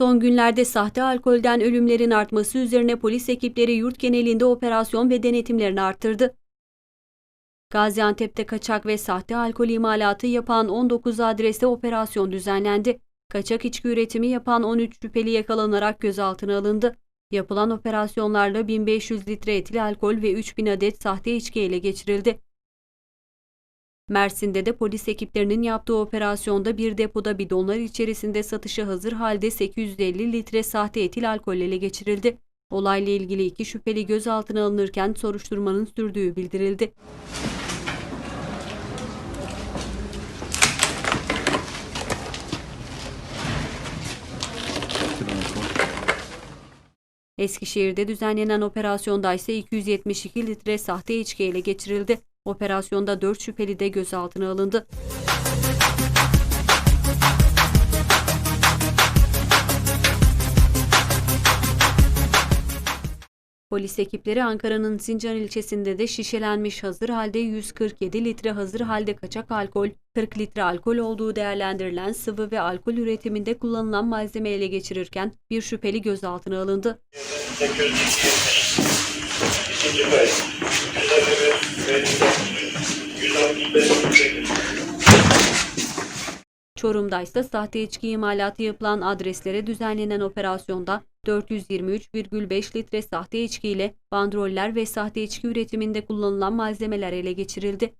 Son günlerde sahte alkolden ölümlerin artması üzerine polis ekipleri yurt genelinde operasyon ve denetimlerini arttırdı. Gaziantep'te kaçak ve sahte alkol imalatı yapan 19 adreste operasyon düzenlendi. Kaçak içki üretimi yapan 13 şüpheli yakalanarak gözaltına alındı. Yapılan operasyonlarla 1500 litre etil alkol ve 3000 adet sahte içki ele geçirildi. Mersin'de de polis ekiplerinin yaptığı operasyonda bir depoda bidonlar içerisinde satışa hazır halde 850 litre sahte etil alkol ele geçirildi. Olayla ilgili iki şüpheli gözaltına alınırken soruşturmanın sürdüğü bildirildi. Eskişehir'de düzenlenen operasyonda ise 272 litre sahte içki ele geçirildi. Operasyonda 4 şüpheli de gözaltına alındı. Polis ekipleri Ankara'nın Sincan ilçesinde de şişelenmiş hazır halde 147 litre hazır halde kaçak alkol, 40 litre alkol olduğu değerlendirilen sıvı ve alkol üretiminde kullanılan malzeme ele geçirirken bir şüpheli gözaltına alındı. Çorum'da ise sahte içki imalatı yapılan adreslere düzenlenen operasyonda 423,5 litre sahte içki ile bandroller ve sahte içki üretiminde kullanılan malzemeler ele geçirildi.